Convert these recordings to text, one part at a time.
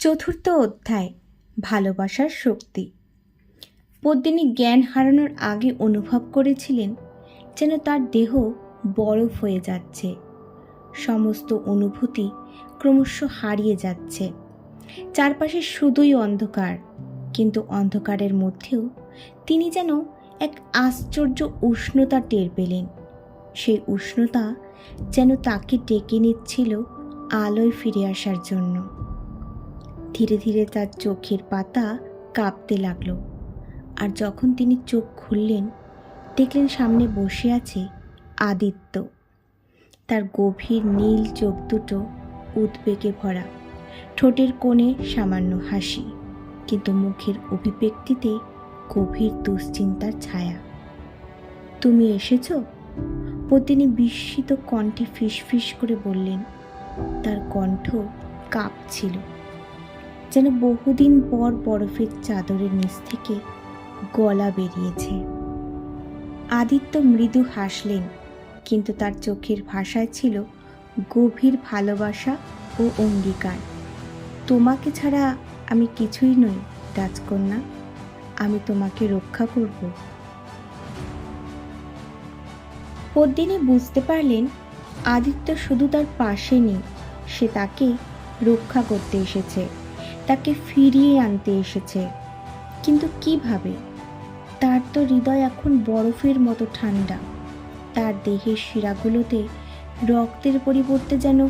চতুর্থ অধ্যায়, ভালোবাসার শক্তি। পদ্মিনী জ্ঞান হারানোর আগে অনুভব করেছিলেন যেন তার দেহ বরফ হয়ে যাচ্ছে। সমস্ত অনুভূতি ক্রমশ হারিয়ে যাচ্ছে। চারপাশে শুধুই অন্ধকার, কিন্তু অন্ধকারের মধ্যেও তিনি যেন এক আশ্চর্য উষ্ণতা টের পেলেন। সেই উষ্ণতা যেন তাকে ডেকে নিচ্ছিল আলোয় ফিরে আসার জন্য। ধীরে ধীরে তার চোখের পাতা কাঁপতে লাগল। আর যখন তিনি চোখ খুললেন, দেখলেন সামনে বসে আছে আদিত্য। তার গভীর নীল চোখ দুটো উদ্বেগে ভরা, ঠোঁটের কোণে সামান্য হাসি, কিন্তু মুখের অভিব্যক্তিতে গভীর দুশ্চিন্তার ছায়া। তুমি এসেছ? পতিনি বিস্মিত কণ্ঠে ফিসফিস করে বললেন। তার কণ্ঠ কাঁপছিল। যেন বহুদিন পর বরফের চাদরের নিচ থেকে গলা বেরিয়েছে। আদিত্য মৃদু হাসলেন, কিন্তু তার চোখের ভাষায় ছিল গভীর ভালোবাসা ও অঙ্গীকার। তোমাকে ছাড়া আমি কিছুই নই, রাজকন্যা, আমি তোমাকে রক্ষা করব। পদ্মিনী বুঝতে পারলেন, আদিত্য শুধু তার পাশে নেই, সে তাকে রক্ষা করতে এসেছে। তাকে ফিরিয়ে আনতে এসেছে। কিন্তু কীভাবে? তার তো হৃদয় এখন বরফের মতো ঠান্ডা। তার দেহের শিরাগুলোতে রক্তের পরিবর্তে যেন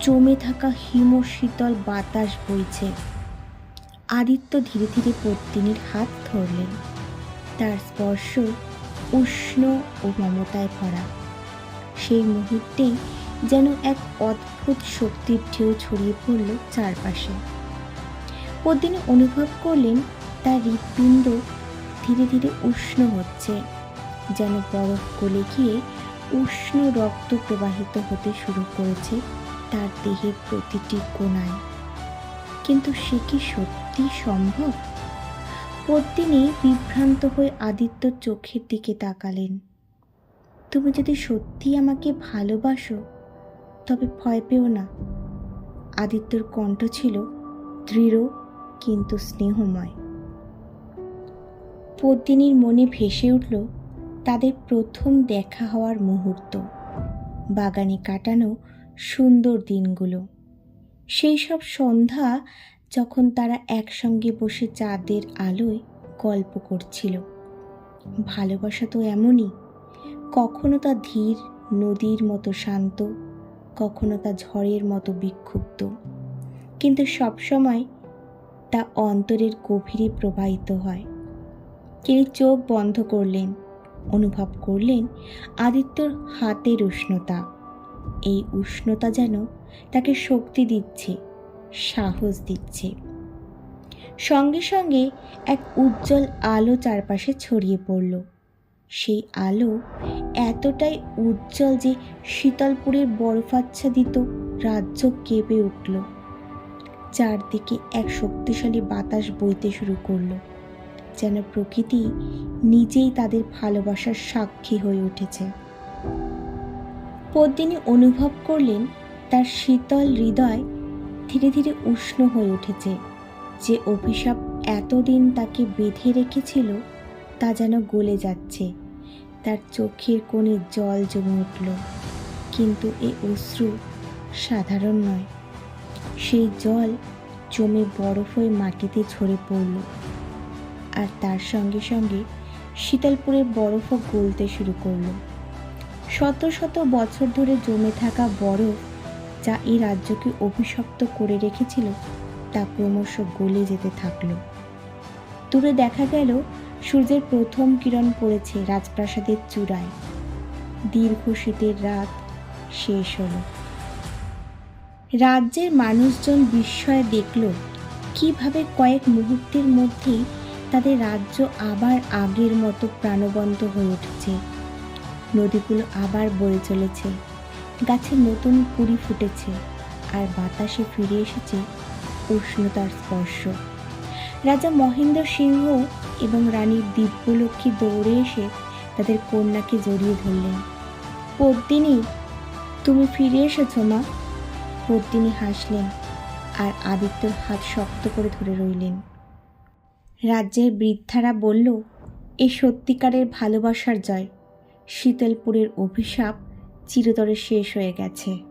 জমে থাকা হিম শীতল বাতাস বইছে। আদিত্য ধীরে ধীরে পত্তিনীর হাত ধরলেন। তার স্পর্শ উষ্ণ ও মমতায় ভরা। সেই মুহূর্তেই যেন এক অদ্ভুত শক্তির ঢেউ ছড়িয়ে পড়ল চারপাশে। পদ্মিনী অনুভব করলেন তার হৃৎপিণ্ড ধীরে ধীরে উষ্ণ হচ্ছে, যেন বরফ গলে গিয়ে উষ্ণ রক্ত প্রবাহিত হতে শুরু করেছে তার দেহের প্রতিটি কোণায়। কিন্তু সে কি সত্যি সম্ভব? পদ্মিনী বিভ্রান্ত হয়ে আদিত্যর চোখের দিকে তাকালেন। তুমি যদি সত্যি আমাকে ভালোবাসো, তবে ভয় পেও না। আদিত্যর কণ্ঠ ছিল দৃঢ় কিন্তু স্নেহময়। পদ্মিনীর মনে ভেসে উঠল তাদের প্রথম দেখা হওয়ার মুহূর্ত। বাগানে কাটানো সুন্দর দিনগুলো। সেই সব সন্ধ্যা যখন তারা একসঙ্গে বসে চাঁদের আলোয় গল্প করছিল। ভালোবাসা তো এমনই, কখনো তা ধীর নদীর মতো শান্ত, কখনো তা ঝড়ের মতো বিক্ষুব্ধ। কিন্তু সবসময় তা অন্তরের গভীরে প্রবাহিত হয়। তিনি চোখ বন্ধ করলেন, অনুভব করলেন আদিত্যর হাতের উষ্ণতা। এই উষ্ণতা যেন তাকে শক্তি দিচ্ছে, সাহস দিচ্ছে। সঙ্গে সঙ্গে এক উজ্জ্বল আলো চারপাশে ছড়িয়ে পড়ল। সেই আলো এতটাই উজ্জ্বল যে শীতলপুরের বরফাচ্ছাদিত রাজ্য কেঁপে উঠল। চারদিকে এক শক্তিশালী বাতাস বইতে শুরু করল, যেন প্রকৃতি নিজেই তাদের ভালোবাসার সাক্ষী হয়ে উঠেছে। পদ্মিনী অনুভব করলেন তার শীতল হৃদয় ধীরে ধীরে উষ্ণ হয়ে উঠেছে, যে অভিশাপ এতদিন তাকে বেঁধে রেখেছিল তা যেন গলে যাচ্ছে, তার চোখের কোণে জল জমে উঠল, কিন্তু এ অশ্রু সাধারণ নয়। সেই জল জমে বরফ হয়ে মাটিতে ঝরে পড়ল। আর তার সঙ্গে সঙ্গে শীতলপুরের বরফও গলতে শুরু করল। শত শত বছর ধরে জমে থাকা বরফ যা এই রাজ্যকে অভিশপ্ত করে রেখেছিল, তা ক্রমশ গলে যেতে থাকল। দূরে দেখা গেল, সূর্যের প্রথম কিরণ পড়েছে রাজপ্রাসাদের চূড়ায়। দীর্ঘ শীতের রাত শেষ হলো। রাজ্যের মানুষজন বিস্ময়ে দেখল কীভাবে কয়েক মুহূর্তের মধ্যেই তাদের রাজ্য আবার আগের মতো প্রাণবন্ত হয়ে উঠেছে। নদীগুলো আবার বয়ে চলেছে, গাছে নতুন কুড়ি ফুটেছে আর বাতাসে ফিরে এসেছে উষ্ণতার স্পর্শ। রাজা মহেন্দ্র সিংহ এবং রানী দিব্যলক্ষ্মী দৌড়ে এসে তাদের কন্যাকে জড়িয়ে ধরলেন। পদ্মিনী তুমি ফিরে এসেছ মা? পদ্মিনী হাসলেন আর আদিত্যর হাত শক্ত করে ধরে রইলেন। রাজ্যের বৃদ্ধারা বলল, এ সত্যিকারের ভালোবাসার জয়। শীতলপুরের অভিশাপ চিরতরে শেষ হয়ে গেছে।